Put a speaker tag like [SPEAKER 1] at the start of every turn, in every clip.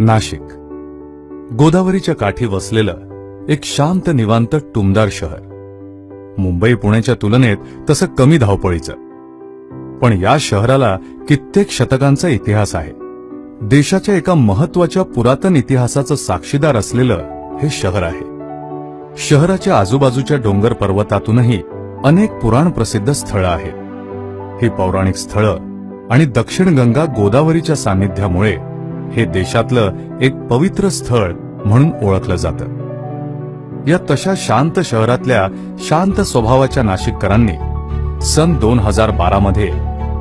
[SPEAKER 1] नाशिक. गोदावरीच्या काठी वसलेलं एक शांत निवांत टुमदार शहर. मुंबई पुण्याच्या तुलनेत तसं कमी धावपळीचं. पण या शहराला कित्येक शतकांचा इतिहास आहे. देशाच्या एका महत्त्वाच्या पुरातन इतिहासाचं साक्षीदार असलेलं हे शहर आहे. शहराच्या आजूबाजूच्या डोंगर पर्वतातूनही अनेक पुराण प्रसिद्ध स्थळं आहेत. ही पौराणिक स्थळं आणि दक्षिण गंगा गोदावरीच्या सान्निध्यामुळे हे देशातलं एक पवित्र स्थळ म्हणून ओळखलं जातं. या तशा शांत शहरातल्या शांत स्वभावाच्या नाशिककरांनी सन दोन हजार बारा मध्ये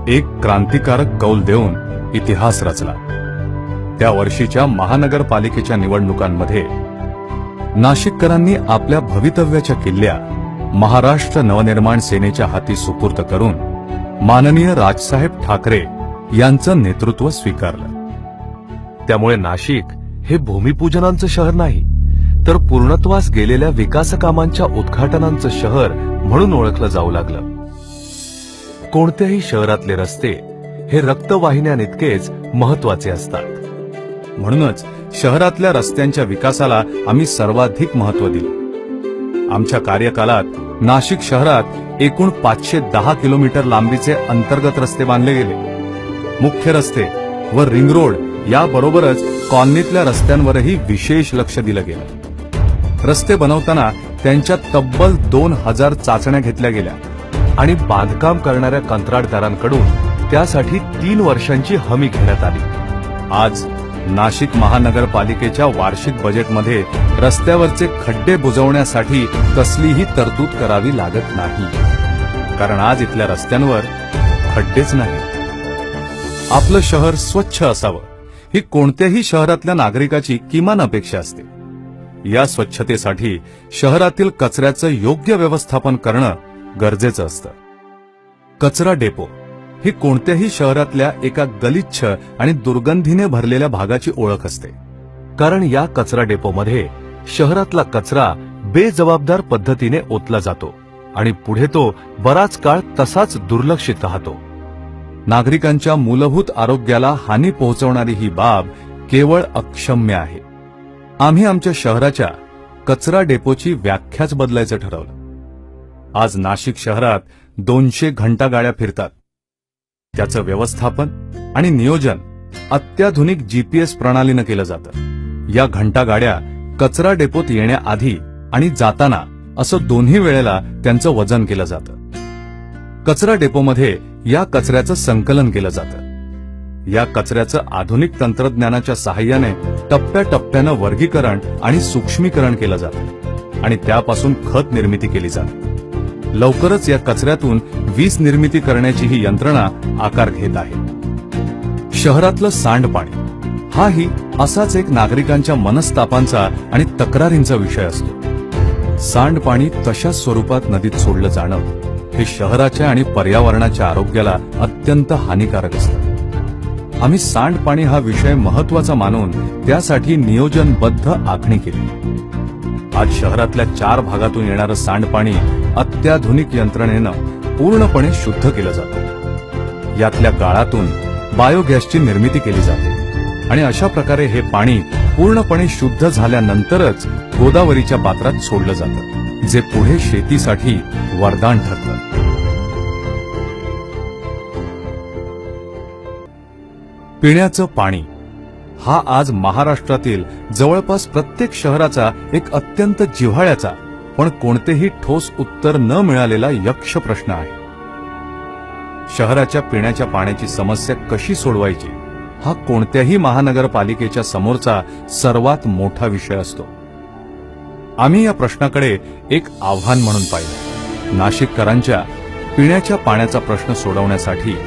[SPEAKER 1] एक क्रांतिकारक कौल देऊन इतिहास रचला. त्या वर्षीच्या महानगरपालिकेच्या निवडणुकांमध्ये नाशिककरांनी आपल्या भवितव्याच्या किल्ल्या महाराष्ट्र नवनिर्माण सेनेच्या हाती सुपूर्त करून माननीय राजसाहेब ठाकरे यांचं नेतृत्व स्वीकारलं.
[SPEAKER 2] त्यामुळे नाशिक हे भूमिपूजनांचं शहर नाही तर पूर्णत्वास गेलेल्या विकास कामांच्या उद्घाटनांचं शहर म्हणून ओळखलं जाऊ लागलं. कोणत्याही शहरातले रस्ते हे रक्तवाहिन्यांइतकेच महत्त्वाचे असतात.
[SPEAKER 1] म्हणूनच शहरातल्या रस्त्यांच्या विकासाला आम्ही सर्वाधिक महत्त्व दिले. आमच्या कार्यकालात नाशिक शहरात एकूण पाचशे दहा किलोमीटर लांबीचे अंतर्गत रस्ते बांधले गेले. मुख्य रस्ते व रिंग रोड याबरोबरच कॉलनीतल्या रस्त्यांवरही विशेष लक्ष दिलं गेलं. रस्ते बनवताना त्यांच्या तब्बल दोन हजार चाचण्या घेतल्या गेल्या
[SPEAKER 2] आणि बांधकाम करणाऱ्या कंत्राटदारांकडून त्यासाठी तीन वर्षांची हमी घेण्यात आली.
[SPEAKER 1] आज नाशिक महानगरपालिकेच्या वार्षिक बजेटमध्ये रस्त्यावरचे खड्डे बुजवण्यासाठी कसलीही तरतूद करावी लागत नाही. कारण आज इथल्या रस्त्यांवर खड्डेच नाही आपलं शहर स्वच्छ असावं. ही कोणत्याही शहरातल्या नागरिकाची किमान अपेक्षा असते. या स्वच्छतेसाठी शहरातील कचऱ्याचं योग्य व्यवस्थापन करणं गरजेचं असतं. कचरा डेपो ही कोणत्याही शहरातल्या एका गलिच्छ आणि दुर्गंधीने भरलेल्या भागाची ओळख असते.
[SPEAKER 2] कारण या कचरा डेपोमध्ये शहरातला कचरा बेजबाबदार पद्धतीने ओतला जातो आणि पुढे तो बराच काळ तसाच दुर्लक्षित राहतो.
[SPEAKER 1] नागरिकांच्या मूलभूत आरोग्याला हानी पोहोचवणारी ही बाब केवळ अक्षम्य आहे. आम्ही आमच्या शहराच्या कचरा डेपोची व्याख्याच बदलायचं ठरवलं. आज नाशिक शहरात दोनशे घंटा गाड्या फिरतात. त्याचं व्यवस्थापन आणि नियोजन अत्याधुनिक जीपीएस प्रणालीनं केलं जातं. या घंटा गाड्या कचरा डेपोत येण्याआधी आणि जाताना असं दोन्ही वेळेला त्यांचं वजन केलं जातं. कचरा डेपोमध्ये या कचऱ्याचं संकलन केलं जातं. या कचऱ्याचं आधुनिक तंत्रज्ञानाच्या सहाय्याने टप्प्याटप्प्यानं वर्गीकरण आणि सूक्ष्मीकरण केलं जातं आणि त्यापासून खत निर्मिती केली जाते. लवकरच या कचऱ्यातून वीज निर्मिती करण्याची ही यंत्रणा आकार घेत आहे. शहरातलं सांडपाणी हाही असाच एक नागरिकांच्या मनस्तापांचा आणि तक्रारींचा विषय असतो. सांडपाणी तशाच स्वरूपात नदीत सोडलं जाणं हे शहराच्या आणि पर्यावरणाच्या आरोग्याला अत्यंत हानिकारक असतं. आम्ही सांडपाणी हा विषय महत्त्वाचा मानून त्यासाठी नियोजनबद्ध आखणी केली. आज शहरातल्या चार भागातून येणारं सांडपाणी अत्याधुनिक यंत्रणेनं पूर्णपणे शुद्ध केलं जातं. यातल्या गाळातून बायोगॅसची निर्मिती केली जाते आणि अशा प्रकारे हे पाणी पूर्णपणे शुद्ध झाल्यानंतरच गोदावरीच्या पात्रात सोडलं जातं जे पुढे शेतीसाठी वरदान ठरतं. पिण्याचं पाणी. हा आज महाराष्ट्रातील जवळपास प्रत्येक शहराचा एक अत्यंत जिव्हाळ्याचा पण कोणतेही ठोस उत्तर न मिळालेला यक्ष प्रश्न आहे. शहराच्या पिण्याच्या पाण्याची समस्या कशी सोडवायची? हा कोणत्याही महानगरपालिकेच्या समोरचा सर्वात मोठा विषय असतो. आम्ही या प्रश्नाकडे एक आव्हान म्हणून पाहिलं. नाशिककरांच्या पिण्याच्या पाण्याचा प्रश्न सोडवण्यासाठी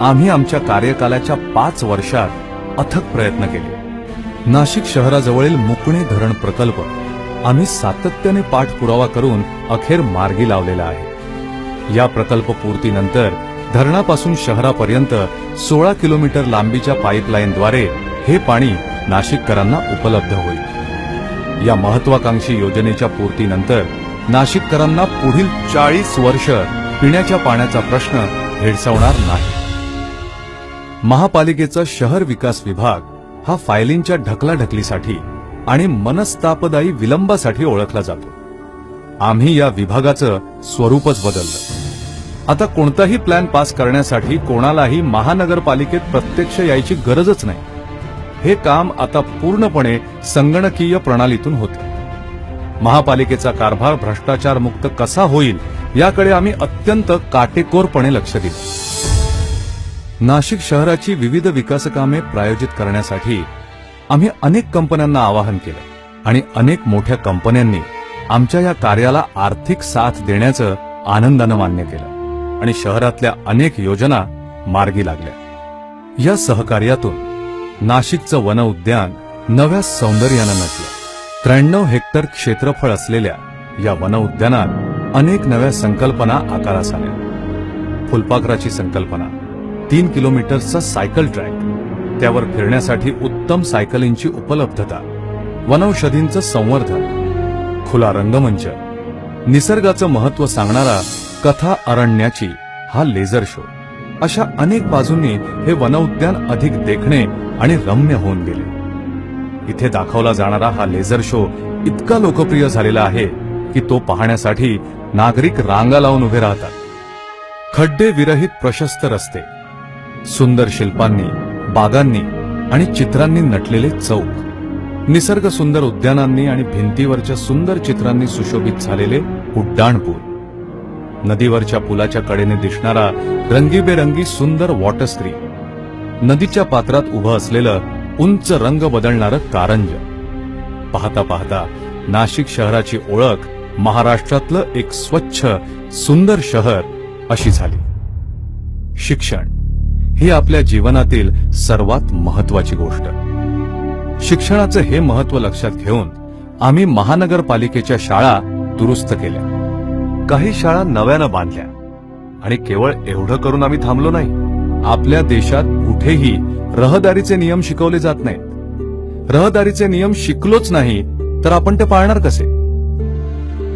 [SPEAKER 1] आम्ही आमच्या कार्यकालाच्या पाच वर्षात अथक प्रयत्न केले. नाशिक शहराजवळील मुकणे धरण प्रकल्प आम्ही सातत्याने पाठपुरावा करून अखेर मार्गी लावलेला आहे. या प्रकल्प पूर्तीनंतर धरणापासून शहरापर्यंत सोळा किलोमीटर लांबीच्या पाईपलाईनद्वारे हे पाणी नाशिककरांना उपलब्ध होईल. या महत्वाकांक्षी योजनेच्या पूर्तीनंतर नाशिककरांना पुढील चाळीस वर्ष पिण्याच्या पाण्याचा प्रश्न भेडसावणार नाही. महापालिकेचा शहर विकास विभाग हा फायलींच्या ढकलाढकलीसाठी आणि मनस्तापदायी विलंबासाठी ओळखला जातो. आम्ही या विभागाचं स्वरूपच बदललं. आता कोणताही प्लॅन पास करण्यासाठी कोणालाही महानगरपालिकेत प्रत्यक्ष यायची गरजच नाही. हे काम आता पूर्णपणे संगणकीय प्रणालीतून होते. महापालिकेचा कारभार भ्रष्टाचार मुक्त कसा होईल याकडे आम्ही अत्यंत काटेकोरपणे लक्ष दिले. नाशिक शहराची विविध विकास कामे प्रायोजित करण्यासाठी आम्ही अनेक कंपन्यांना आवाहन केलं आणि अनेक मोठ्या कंपन्यांनी आमच्या या कार्याला आर्थिक साथ देण्याचं आनंदानं मान्य केलं आणि शहरातल्या अनेक योजना मार्गी लागल्या. या सहकार्यातून नाशिकचं वन उद्यान नव्या सौंदर्यानं नटलं. त्र्याण्णव हेक्टर क्षेत्रफळ असलेल्या या वन उद्यानात अनेक नव्या संकल्पना आकारास आल्या. फुलपाखराची संकल्पना तीन किलोमीटरचा सायकल ट्रॅक. त्यावर फिरण्यासाठी उत्तम सायकलींची उपलब्धता वनौषधींचं संवर्धन खुला रंगमंच निसर्गाचं महत्त्व सांगणारा कथा अरण्याची हा लेझर शो. अशा अनेक बाजूंनी हे वनउद्यान अधिक देखणे आणि रम्य होऊन गेले. इथे दाखवला जाणारा हा लेझर शो इतका लोकप्रिय झालेला आहे की तो पाहण्यासाठी नागरिक रांगा लावून उभे राहतात. खड्डे विरहित प्रशस्त रस्ते सुंदर शिल्पांनी बागांनी आणि चित्रांनी नटलेले चौक. निसर्ग सुंदर उद्यानांनी आणि भिंतीवरच्या सुंदर चित्रांनी सुशोभित झालेले उड्डाणपूल. नदीवरच्या पुलाच्या कडेने दिसणारा रंगीबेरंगी सुंदर वॉटर स्त्री नदीच्या पात्रात उभं असलेलं उंच रंग बदलणारं कारंज. पाहता पाहता नाशिक शहराची ओळख महाराष्ट्रातलं एक स्वच्छ सुंदर शहर अशी झाली. शिक्षण. ही आपल्या जीवनातील सर्वात महत्वाची गोष्ट. शिक्षणाचं हे महत्त्व लक्षात घेऊन आम्ही महानगरपालिकेच्या शाळा दुरुस्त केल्या.
[SPEAKER 2] काही शाळा नव्यानं बांधल्या आणि केवळ एवढं करून आम्ही थांबलो नाही.
[SPEAKER 1] आपल्या देशात कुठेही रहदारीचे नियम शिकवले जात नाहीत. रहदारीचे नियम शिकलोच नाही तर आपण ते पाळणार कसे?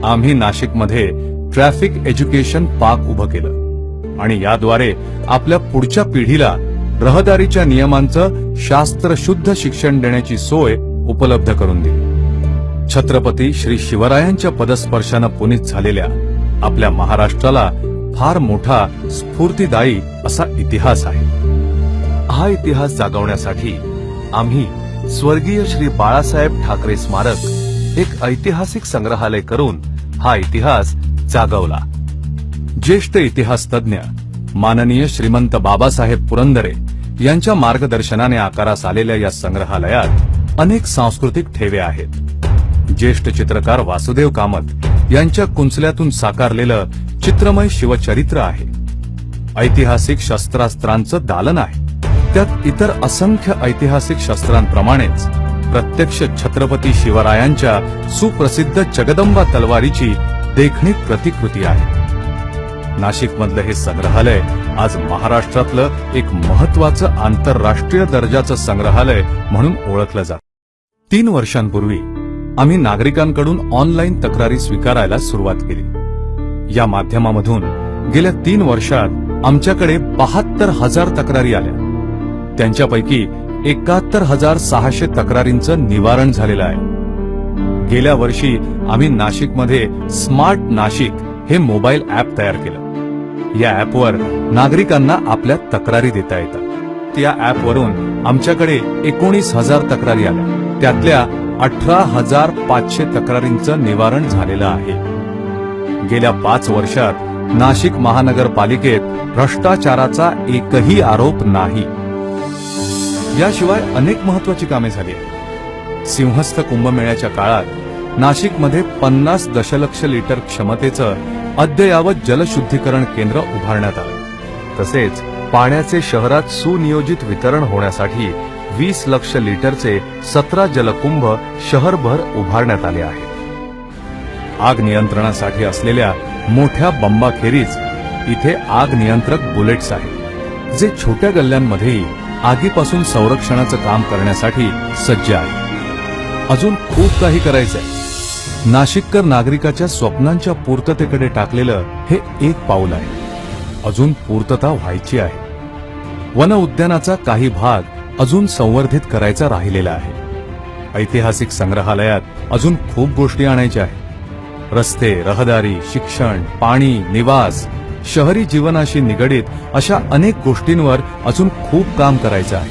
[SPEAKER 1] आम्ही नाशिकमध्ये ट्रॅफिक एज्युकेशन पार्क उभं केलं. आणि याद्वारे आपल्या पुढच्या पिढीला रहदारीच्या नियमांचं शास्त्रशुद्ध शिक्षण देण्याची सोय उपलब्ध करून दिली. छत्रपती श्री शिवरायांच्या पदस्पर्शानं पुनीत झालेल्या आपल्या महाराष्ट्राला फार मोठा स्फूर्तीदायी असा इतिहास आहे.
[SPEAKER 2] हा इतिहास जागवण्यासाठी आम्ही स्वर्गीय श्री बाळासाहेब ठाकरे स्मारक एक ऐतिहासिक संग्रहालय करून हा इतिहास जागवला.
[SPEAKER 1] ज्येष्ठ इतिहास तज्ञ माननीय श्रीमंत बाबासाहेब पुरंदरे यांच्या मार्गदर्शनाने आकारास आलेल्या या संग्रहालयात अनेक सांस्कृतिक ठेवे आहेत. ज्येष्ठ चित्रकार वासुदेव कामत यांच्या कुंचल्यातून साकारलेलं चित्रमय शिवचरित्र आहे. ऐतिहासिक शस्त्रास्त्रांचं दालन आहे. त्यात इतर असंख्य ऐतिहासिक शस्त्रांप्रमाणेच प्रत्यक्ष छत्रपती शिवरायांच्या सुप्रसिद्ध जगदंबा तलवारीची देखणी प्रतिकृती आहे. नाशिकमधलं हे संग्रहालय आज महाराष्ट्रातलं एक महत्वाचं आंतरराष्ट्रीय दर्जाचं संग्रहालय म्हणून ओळखलं जात. तीन वर्षांपूर्वी आम्ही नागरिकांकडून ऑनलाईन तक्रारी स्वीकारायला सुरुवात केली. या माध्यमामधून गेल्या तीन वर्षात आमच्याकडे बहात्तर हजार तक्रारी आल्या. त्यांच्यापैकी एकाहत्तर हजार सहाशे तक्रारींचं निवारण झालेलं आहे. गेल्या वर्षी आम्ही नाशिकमध्ये स्मार्ट नाशिक हे मोबाईल ऍप तयार केलं. या ऍपवर नागरिकांना आपल्या तक्रारी देता येतात. त्या ऍपवरून आमच्याकडे एकोणीस हजार तक्रारी आल्या. त्यातल्या अठरा हजार पाचशे तक्रारींचं निवारण झालेलं आहे. गेल्या पाच वर्षात नाशिक महानगरपालिकेत भ्रष्टाचाराचा एकही आरोप नाही. याशिवाय अनेक महत्वाची कामे झाली आहेत. सिंहस्थ कुंभमेळ्याच्या काळात नाशिकमध्ये पन्नास दशलक्ष लिटर क्षमतेचं अद्ययावत जलशुद्धीकरण केंद्र उभारण्यात आले.
[SPEAKER 2] तसेच पाण्याचे शहरात सुनियोजित वितरण होण्यासाठी वीस लक्ष लिटरचे सतरा जलकुंभ शहरभर उभारण्यात आले आहेत.
[SPEAKER 1] आग नियंत्रणासाठी असलेल्या मोठ्या बंबाखेरीज इथे आग नियंत्रक बुलेट्स आहेत जे छोट्या गल्ल्यांमध्येही आगीपासून संरक्षणाचं काम करण्यासाठी सज्ज आहे अजून खूप काही करायचंय. नाशिककर नागरिकाच्या स्वप्नांच्या पूर्ततेकडे टाकलेलं हे एक पाऊल आहे. अजून पूर्तता व्हायची आहे. वन उद्यानाचा काही भाग अजून संवर्धित करायचा राहिलेला आहे. ऐतिहासिक संग्रहालयात अजून खूप गोष्टी आणायच्या आहेत. रस्ते रहदारी शिक्षण पाणी निवास शहरी जीवनाशी निगडीत अशा अनेक गोष्टींवर अजून खूप काम करायचं आहे.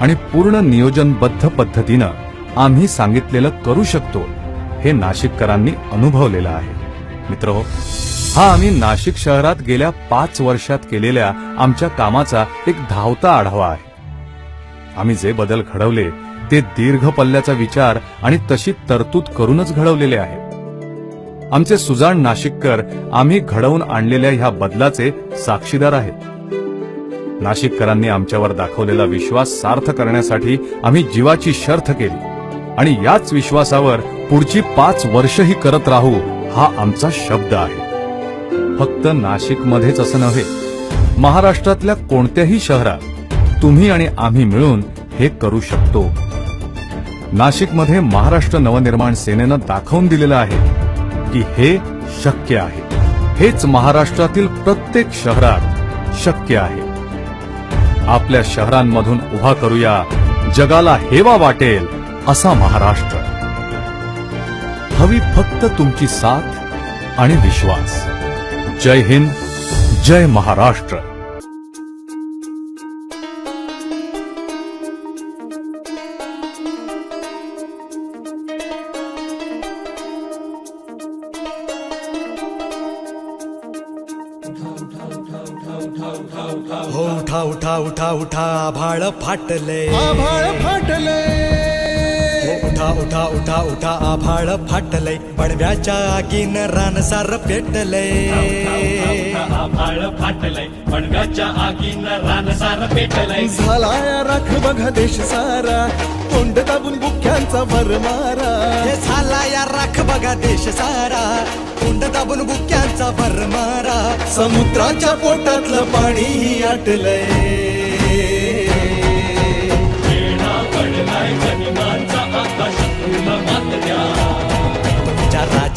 [SPEAKER 1] आणि पूर्ण नियोजनबद्ध पद्धतीनं आम्ही सांगितलेलं करू शकतो. हे नाशिककरांनी अनुभवलेलं आहे. मित्र हा आम्ही नाशिक शहरात गेल्या पाच वर्षात केलेल्या आमच्या कामाचा एक धावता आढावा आहे. आम्ही जे बदल घडवले ते दीर्घ पल्ल्याचा विचार आणि तशी तरतूद करूनच घडवलेले आहेत आमचे सुजाण नाशिककर आम्ही घडवून आणलेल्या ह्या बदलाचे साक्षीदार आहेत. नाशिककरांनी आमच्यावर दाखवलेला विश्वास सार्थ करण्यासाठी आम्ही जीवाची शर्थ केली आणि याच विश्वासावर पुढची पाच वर्षही करत राहू हा आमचा शब्द आहे. फक्त नाशिकमध्येच असं नव्हे महाराष्ट्रातल्या कोणत्याही शहरात तुम्ही आणि आम्ही मिळून हे करू शकतो. नाशिकमध्ये महाराष्ट्र नवनिर्माण सेनेनं दाखवून दिलेलं आहे की हे शक्य आहे. हेच महाराष्ट्रातील प्रत्येक शहरात शक्य आहे. आपल्या शहरांमधून उभा करूया जगाला हेवा वाटेल असा महाराष्ट्र. हवी फक्त तुमची साथ आणि विश्वास. जय हिंद जय महाराष्ट्र.
[SPEAKER 3] हो उठा उठा उठा उठा आभाळ फाटले.
[SPEAKER 4] आभाळ फाटले.
[SPEAKER 3] उठा उठा उठा उठा आभाळ फाटले पडव्याच्या आगीन रानसार पेटले
[SPEAKER 5] आभाळ फाटलंय. पडव्याच्या आगीनं रानसार पेटलंय.
[SPEAKER 4] झालाय राख बघा देश सारा. तोंड दाबून बुक्यांचा भर मारा.
[SPEAKER 3] झाला या राख बघा देश सारा. कुंड दाबून बुक्यांचा भर मारा.
[SPEAKER 4] समुद्राच्या पोटातलं पाणी आटलंय.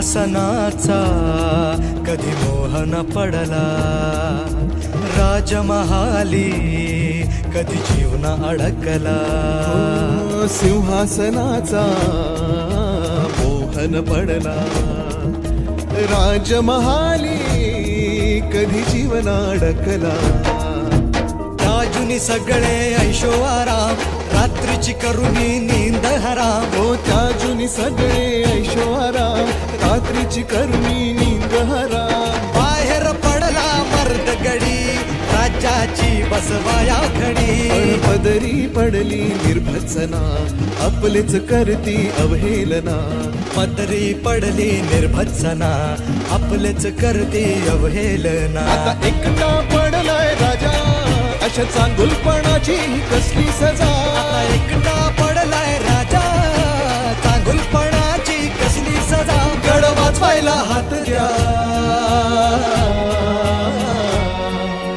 [SPEAKER 3] सिंहासनाचा कधी मोहन पडला. राजमहाली कधी जीवन अडकला.
[SPEAKER 4] सिंहासनाचा मोहन पडला. राजमहाली कधी जीवन अडकला.
[SPEAKER 3] राजुनी सगळे ऐशो आराम रात्रीची करुणी नींद हराम
[SPEAKER 4] हो त्या जुनी सगळे ऐशोआराम रात्रीची करणी निंद हराम
[SPEAKER 3] बाहेर पडला मर्द गडी राज्याची बसवाया खडी.
[SPEAKER 4] पदरी पडली निर्भत्सना आपलेच करती अवहेलना.
[SPEAKER 3] पदरी पडली निर्भत्सना आपलेच करते अवहेलना.
[SPEAKER 4] आता एकटा पडलाय राजा अशा चांगुलपणाची कसली सजा.
[SPEAKER 3] आता एकटा
[SPEAKER 4] वाचवायला हात द्या.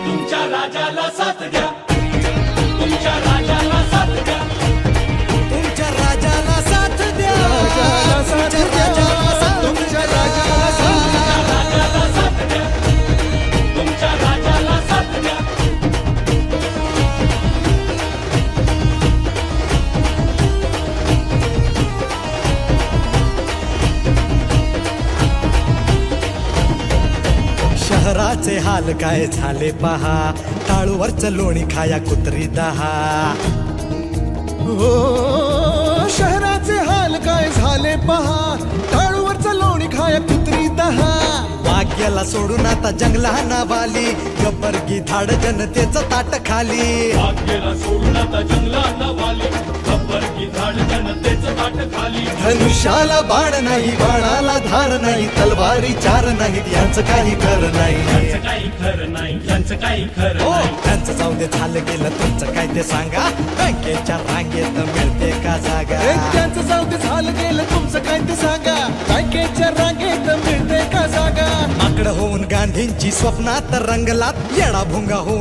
[SPEAKER 5] तुमच्या राजाला साथ द्या.
[SPEAKER 3] हाल काय झाले पहा? टाळूवरच लोणी खाया कुत्री दहा.
[SPEAKER 4] हो शहराचे हाल काय झाले पहा? टाळूवरचा लोणी खाया कुत्री दहा.
[SPEAKER 3] भाग्याला सोडून आता जंगला नावाली गब्बरगी धाड जनतेचं ताट खाली.
[SPEAKER 5] भाग्याला सोडून आता जंगलात वाली.
[SPEAKER 3] धनुष्याला बाण नाही बाणाला धार नाही तलवारी चार नाहीत यांचं काही कर नाही.
[SPEAKER 5] यांचं काही खरं नाही यांचं काही खरं
[SPEAKER 3] हो
[SPEAKER 5] नाही.
[SPEAKER 3] त्यांचं जाऊ दे झालं गेलं तुमचं काय ते सांगा. बँकेच्या रांगेत मिळते का जागा?
[SPEAKER 4] त्यांचं जाऊ दे झालं गेलं तुमचं काय ते सांगा. बँकेच्या रांगेत मिळते का जागा?
[SPEAKER 3] आकड होऊन गांधींची स्वप्नात रंगलात येडा भुंगा होऊन